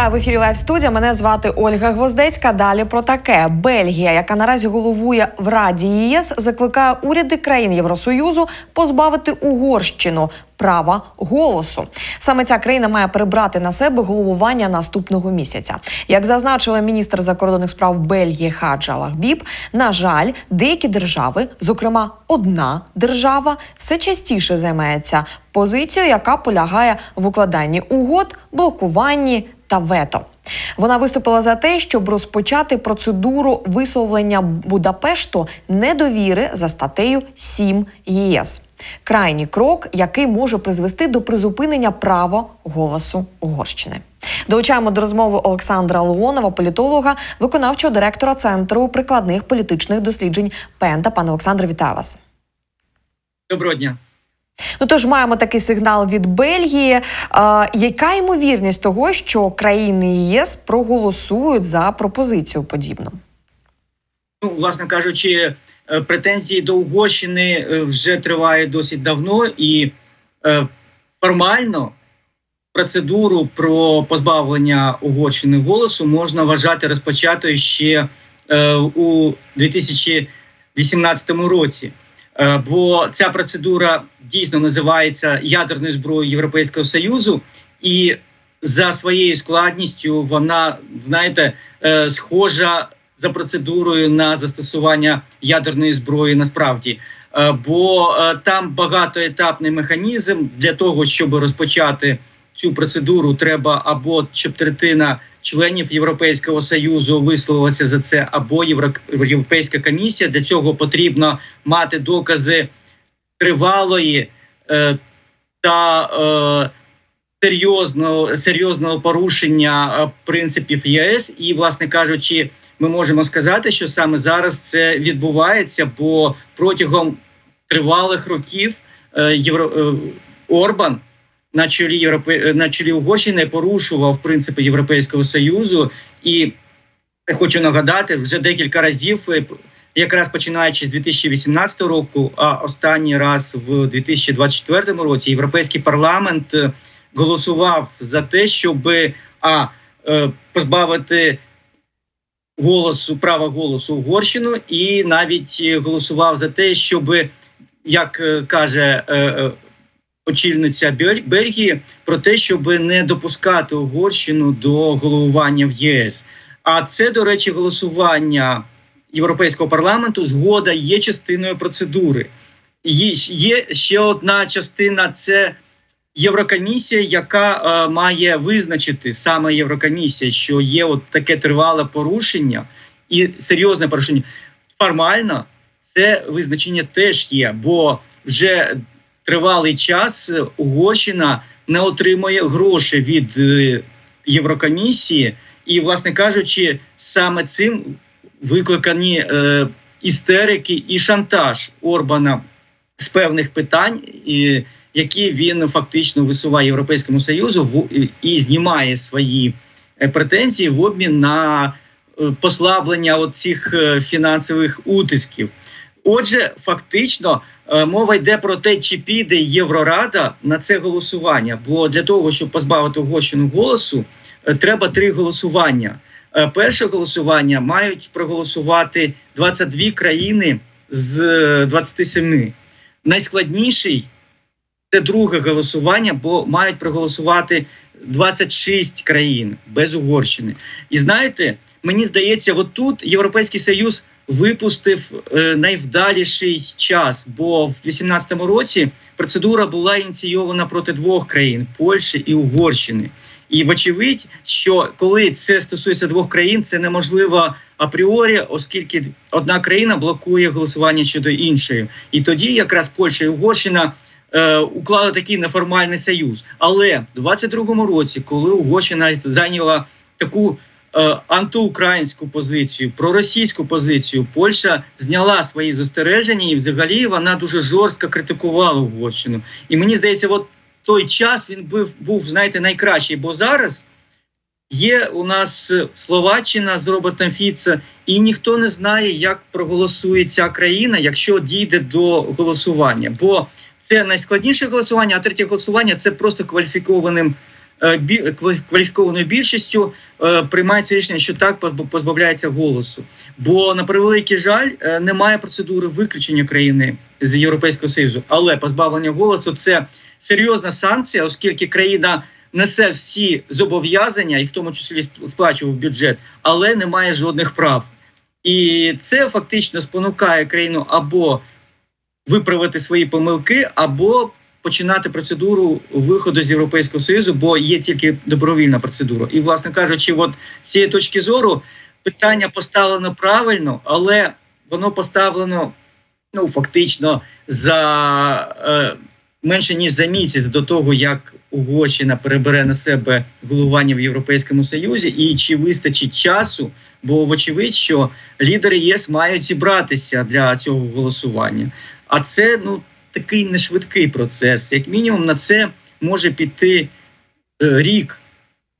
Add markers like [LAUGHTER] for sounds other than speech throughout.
Вітаю в ефірі Лайв студія. Мене звати Ольга Гвоздецька. Далі про таке Бельгія, яка наразі головує в Раді ЄС, закликає уряди країн Євросоюзу позбавити Угорщину права голосу. Саме ця країна має перебрати на себе головування наступного місяця. Як зазначила міністр закордонних справ Бельгії Хаджа Лахбіб, на жаль, деякі держави, зокрема одна держава, все частіше займається позицією, яка полягає в укладанні угод, блокуванні та вето. Вона виступила за те, щоб розпочати процедуру висловлення Будапешту недовіри за статтею 7 ЄС. Крайній крок, який може призвести до призупинення права голосу Угорщини. Долучаємо до розмови Олександра Леонова, політолога, виконавчого директора Центру прикладних політичних досліджень Пента. Пане Олександре, вітаю вас. Доброго дня. Ну тож маємо такий сигнал від Бельгії. Е, яка ймовірність того, що країни ЄС проголосують за пропозицію подібну? Ну, власне кажучи, е, претензії до Угорщини е, вже тривають досить давно, і е, формально процедуру про позбавлення Угорщини голосу можна вважати розпочатою ще е, у 2018 році. Е, бо ця процедура дійсно називається ядерною зброєю Європейського союзу, і за своєю складністю вона знаєте е, схожа за процедурою на застосування ядерної зброї. Насправді, Е, бо там багатоетапний механізм для того, щоб розпочати цю процедуру, треба або щоб третина членів Європейського союзу висловилася за це, або Євро- Європейська комісія. Для цього потрібно мати докази тривалої е, та е, серйозного, серйозного порушення е, принципів ЄС. І, власне кажучи, ми можемо сказати, що саме зараз це відбувається, бо протягом тривалих років е, Євро, е, Орбан на чолі Європе... на чолі Угорщини порушував принципи Європейського союзу, і хочу нагадати вже декілька разів, е, якраз починаючи з 2018 року, а останній раз в 2024 році, європейський парламент е, голосував за те, щоб а е, позбавити голосу права голосу Угорщину, і навіть е, голосував за те, щоб як е, каже е, е, очільниця Бельгії, про те, щоб не допускати Угорщину до головування в ЄС. А це, до речі, голосування Європейського парламенту. Згода є частиною процедури. Є, ще одна частина це Єврокомісія, яка е, має визначити саме Єврокомісія, що є от таке тривале порушення і серйозне порушення. Формально це визначення теж є, бо вже тривалий час Угорщина не отримує гроші від е, Єврокомісії, і, власне кажучи, саме цим викликані е, істерики і шантаж Орбана з певних питань, і, які він фактично висуває Європейському Союзу в, і, знімає свої е, претензії в обмін на е, послаблення оцих фінансових утисків. Отже, фактично е, мова йде про те, чи піде Єврорада на це голосування. Бо для того, щоб позбавити Угорщину голосу, е, треба три голосування. Е, Перше голосування мають проголосувати 22 країни з е, 27. Найскладніший це друге голосування, бо мають проголосувати 26 країн без Угорщини. І знаєте, мені здається, от тут Європейський Союз випустив е, найвдаліший час, бо в 2018 році процедура була ініційована проти двох країн Польщі і Угорщини. І вочевидь, що коли це стосується двох країн, це неможливо апріорі, оскільки одна країна блокує голосування щодо іншої, і тоді якраз Польща і Угорщина е, уклали такий неформальний союз. Але в 22-му році, коли Угорщина зайняла таку антиукраїнську позицію, проросійську позицію, Польща зняла свої застереження, і взагалі вона дуже жорстко критикувала Угорщину. І мені здається, от той час він був, був знаєте, найкращий, бо зараз. Є у нас е, Словаччина з Робертом Фіце, і ніхто не знає, як проголосує ця країна, якщо дійде до голосування. Бо це найскладніше голосування, а третє голосування це просто кваліфікованим е, кваліфікованою більшістю е, приймається рішення, що так позбавляється голосу. Бо на превеликий жаль е, немає процедури виключення країни з Європейського союзу, але позбавлення голосу це серйозна санкція, оскільки країна несе всі зобов'язання, і в тому числі сп- сплачував бюджет, але не має жодних прав. І це фактично спонукає країну або виправити свої помилки, або починати процедуру виходу з Європейського Союзу, бо є тільки добровільна процедура. І, власне кажучи, от з цієї точки зору питання поставлено правильно, але воно поставлено ну фактично за е, менше ніж за місяць до того, як Угорщина перебере на себе головування в Європейському Союзі, і чи вистачить часу, бо вочевидь, що лідери ЄС мають зібратися для цього голосування. А це ну такий нешвидкий процес. Як мінімум, на це може піти е, рік,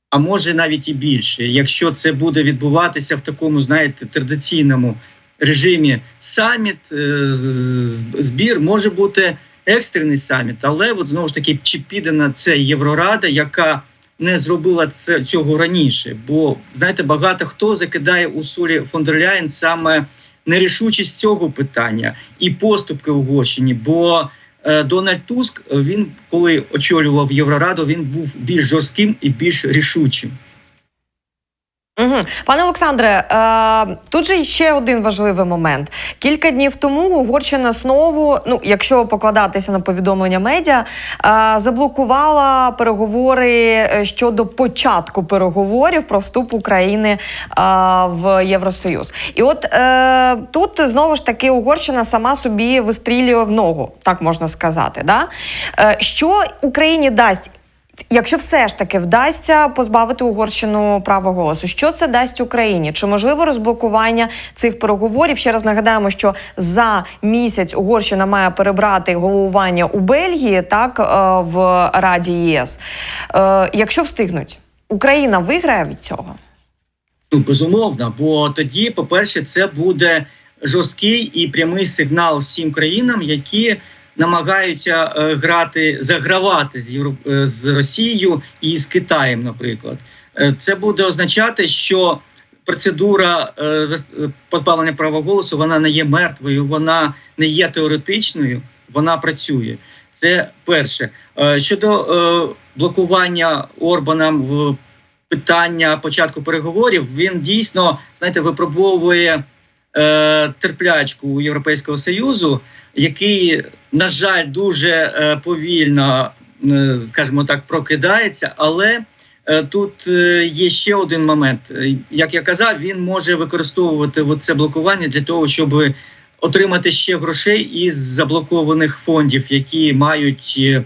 а може навіть і більше, якщо це буде відбуватися в такому, знаєте, традиційному режимі саміт, е, збір може бути екстрений саміт, але от знову ж таки чи піде на це Єврорада, яка не зробила це цього раніше. Бо знаєте, багато хто закидає у солі фон дер Ляєн саме нерішучість цього питання і поступки Угорщині. Бо е, Дональд Туск е, він, коли очолював Єврораду, він був більш жорстким і більш рішучим. Угу. Пане Олександре, е, тут же ще один важливий момент. Кілька днів тому Угорщина знову, ну якщо покладатися на повідомлення медіа, е, заблокувала переговори е, щодо початку переговорів про вступ України в Євросоюз. І от тут знову ж таки Угорщина сама собі вистрілює в ногу, так можна сказати. Да? Що Україні дасть? Якщо все ж таки вдасться позбавити Угорщину права голосу, що це дасть Україні? Чи можливо розблокування цих переговорів? Ще раз нагадаємо, що за місяць Угорщина має перебрати головування у Бельгії, так е, в Раді ЄС. Е, Якщо встигнуть, Україна виграє від цього? Ну, безумовно, бо тоді, по-перше, це буде жорсткий і прямий сигнал всім країнам, які намагаються е, грати, загравати з Євро... е, з Росією і з Китаєм, наприклад. Е, Це буде означати, що процедура позбавлення права голосу вона не є мертвою, вона не є теоретичною, вона працює. Це перше. Щодо блокування Орбаном в питання початку переговорів, він дійсно знаєте, випробовує е, терплячку Європейського Союзу, який, на жаль, дуже е, повільно, е, скажімо так, прокидається. Але е, тут е, є ще один момент. Як я казав, він може використовувати це блокування для того, щоб отримати ще грошей із заблокованих фондів, які мають е,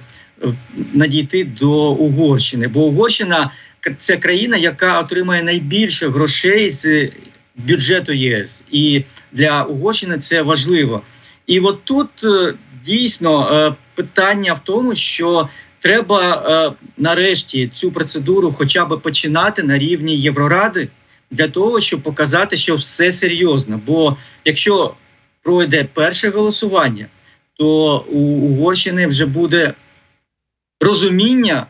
надійти до Угорщини. Бо Угорщина це країна, яка отримає найбільше грошей з бюджету ЄС, і для Угорщини це важливо. І от тут е, дійсно е, питання в тому, що треба е, нарешті цю процедуру, хоча б починати на рівні Євроради, для того, щоб показати, що все серйозно. Бо якщо пройде перше голосування, то у Угорщини вже буде розуміння,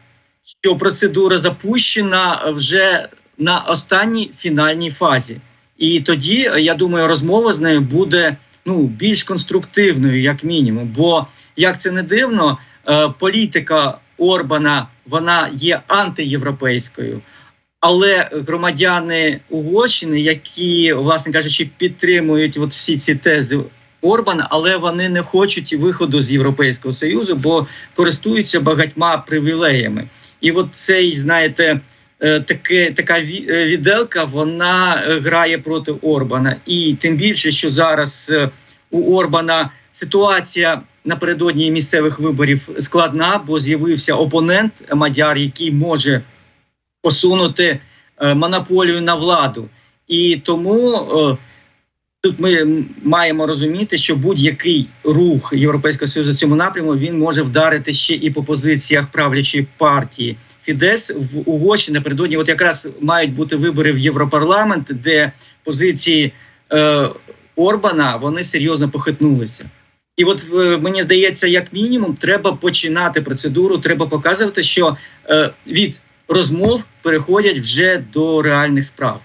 що процедура запущена вже на останній фінальній фазі. І тоді, я думаю, розмова з нею буде ну більш конструктивною, як мінімум. Бо як це не дивно, е, політика Орбана вона є антиєвропейською. Але громадяни Угорщини, які, власне кажучи, підтримують от всі ці тези Орбана, але вони не хочуть виходу з Європейського Союзу, бо користуються багатьма привілеями. І от цей, знаєте, е, таке, така е, віделка вона е, грає проти Орбана. І тим більше, що зараз е, у Орбана ситуація напередодні місцевих виборів складна, бо з'явився опонент Мадяр, який може посунути е, монополію на владу. І тому е, тут ми маємо розуміти, що будь-який рух Європейського Союзу в цьому напряму він може вдарити ще і по позиціях правлячої партії. Фідес в Угорщині напередодні, от якраз мають бути вибори в Європарламент, де позиції е, Орбана вони серйозно похитнулися. І от е, мені здається, як мінімум, треба починати процедуру, треба показувати, що е, від розмов переходять вже до реальних справ.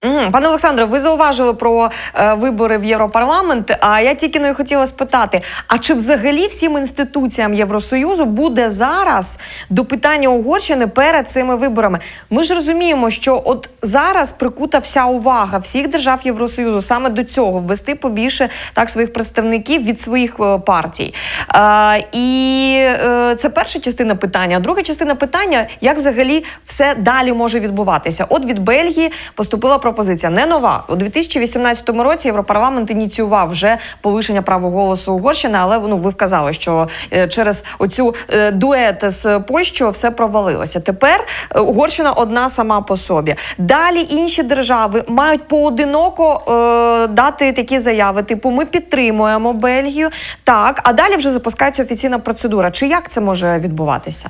Пане Олександре, ви зауважили про е, вибори в Європарламент. А я тільки не хотіла спитати: а чи взагалі всім інституціям Євросоюзу буде зараз до питання Угорщини перед цими виборами? Ми ж розуміємо, що от зараз прикута вся увага всіх держав Євросоюзу саме до цього ввести побільше так своїх представників від своїх е, партій. Е, і е, це перша частина питання. А друга частина питання, як взагалі все далі може відбуватися? От від Бельгії поступила пропозиція не нова. У 2018 році Європарламент ініціював вже повишення права голосу Угорщини, але ну ви вказали, що е, через оцю е, дует з Польщею все провалилося. Тепер е, Угорщина одна сама по собі. Далі інші держави мають поодиноко е, дати такі заяви, типу ми підтримуємо Бельгію. Так, а далі вже запускається офіційна процедура. Чи як це може відбуватися?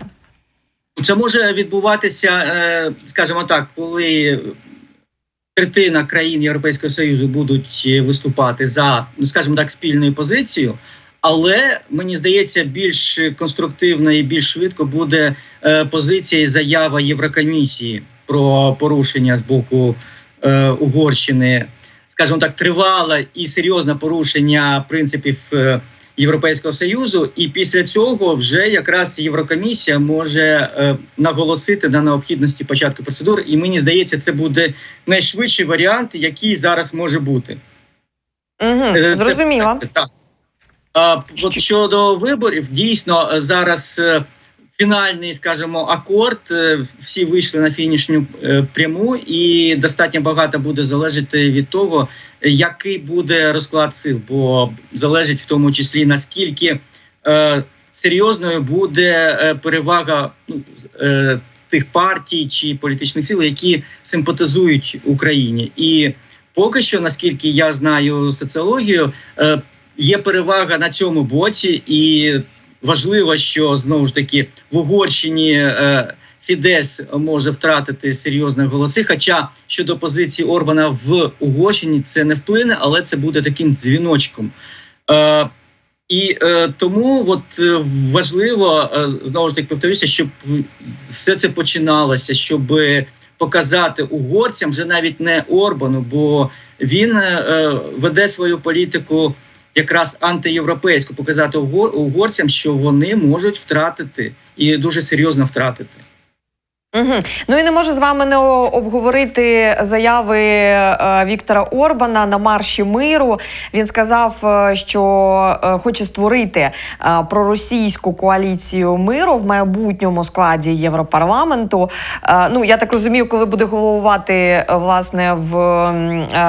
Це може відбуватися, скажімо так, коли третина країн Європейського Союзу будуть е, виступати за, ну скажімо так, спільною позицією. Але мені здається, більш конструктивно і більш швидко буде е, позиція і заява Єврокомісії про порушення з боку е, Угорщини, скажімо так, тривале і серйозне порушення принципів е, Європейського союзу, і після цього вже якраз Єврокомісія може е, наголосити на необхідності початку процедур. І мені здається, це буде найшвидший варіант, який зараз може бути. Угу, Зрозуміло. це. Так. А, от щодо виборів, дійсно е, зараз е, фінальний, скажімо, акорд. е, Всі вийшли на фінішню е, пряму, і достатньо багато буде залежати від того, який буде розклад сил, бо залежить в тому числі наскільки е, серйозною буде е, перевага ну, е, тих партій чи політичних сил, які симпатизують Україні, і поки що, наскільки я знаю соціологію, е, є перевага на цьому боці, і важливо, що знову ж таки в Угорщині е, Фідес може втратити серйозні голоси. Хоча щодо позиції Орбана в Угорщині це не вплине, але це буде таким дзвіночком. Е, і е, тому от е, важливо е, знову ж таки повторюся, щоб все це починалося, щоб показати угорцям вже навіть не Орбану, бо він е, веде свою політику якраз антиєвропейську, показати угор, угорцям, що вони можуть втратити і дуже серйозно втратити. Угу. Ну і не можу з вами не обговорити заяви е, Віктора Орбана на марші миру. Він сказав, е, що е, хоче створити проросійську коаліцію миру в майбутньому складі Європарламенту. Ну я так розумію, коли буде головувати власне в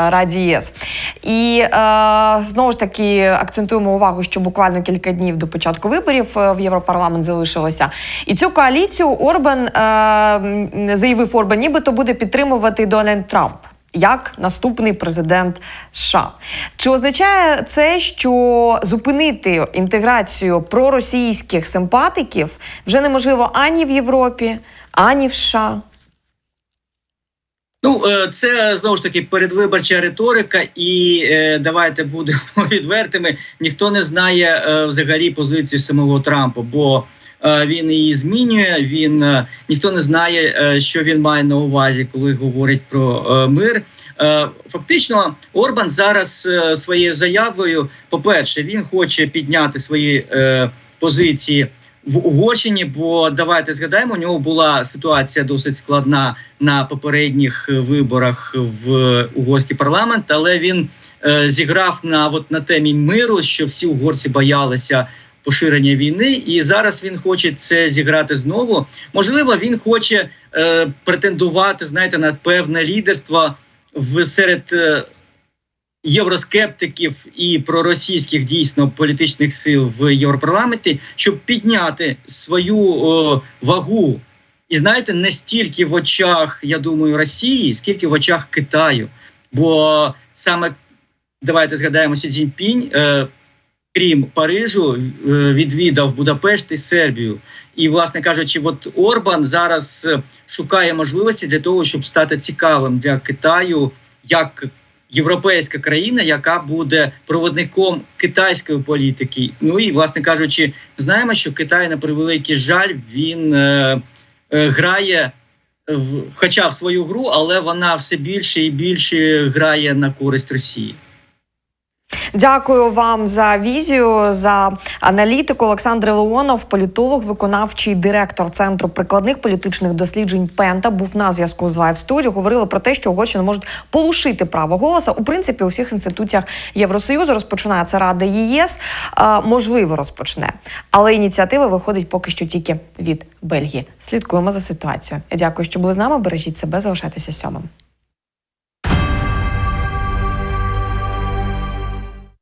Раді ЄС. І знову ж таки акцентуємо увагу, що буквально кілька днів до початку виборів в Європарламент залишилося. І цю коаліцію Орбан заявив Орбан, нібито буде підтримувати Дональд Трамп. Як наступний президент США, чи означає це, що зупинити інтеграцію проросійських симпатиків вже неможливо ані в Європі, ані в США? Ну, е, це знову ж таки передвиборча риторика, і е, давайте будемо [LAUGHS] відвертими. Ніхто не знає е, взагалі позицію самого Трампа, бо він її змінює. Він е, ніхто не знає, е, що він має на увазі, коли говорить про е, мир. Е, Фактично, Орбан зараз е, своєю заявою, по-перше, він хоче підняти свої е, позиції в Угорщині, бо давайте згадаємо, у нього була ситуація досить складна на попередніх е, виборах в угорський парламент, але він е, зіграв на от на темі миру, що всі угорці боялися поширення війни, і зараз він хоче це зіграти знову. Можливо, він хоче е, претендувати, знаєте, на певне лідерство в серед. Е, Євроскептиків і проросійських дійсно політичних сил в Європарламенті, щоб підняти свою о, вагу, і знаєте, не стільки в очах, я думаю, Росії, скільки в очах Китаю. Бо саме давайте згадаємо Сі Цзіньпінь, е, крім Парижу, е, відвідав Будапешт і Сербію. І, власне кажучи, от Орбан зараз е, шукає можливості для того, щоб стати цікавим для Китаю як європейська країна, яка буде проводником китайської політики. Ну і власне кажучи, знаємо, що Китай на превеликий жаль він е, е, грає, хоча в свою гру, але вона все більше і більше грає на користь Росії. Дякую вам за візію, за аналітику. Олександр Леонов, політолог, виконавчий директор центру прикладних політичних досліджень Пента, був на зв'язку з Live Studio. Говорили про те, що Угорщина можуть полушити право голоса. У принципі, у всіх інституціях Євросоюзу розпочинається Рада ЄС. Е, можливо, розпочне, але ініціатива виходить поки що тільки від Бельгії. Слідкуємо за ситуацією. Дякую, що були з нами. Бережіть себе, залишайтеся сьомим.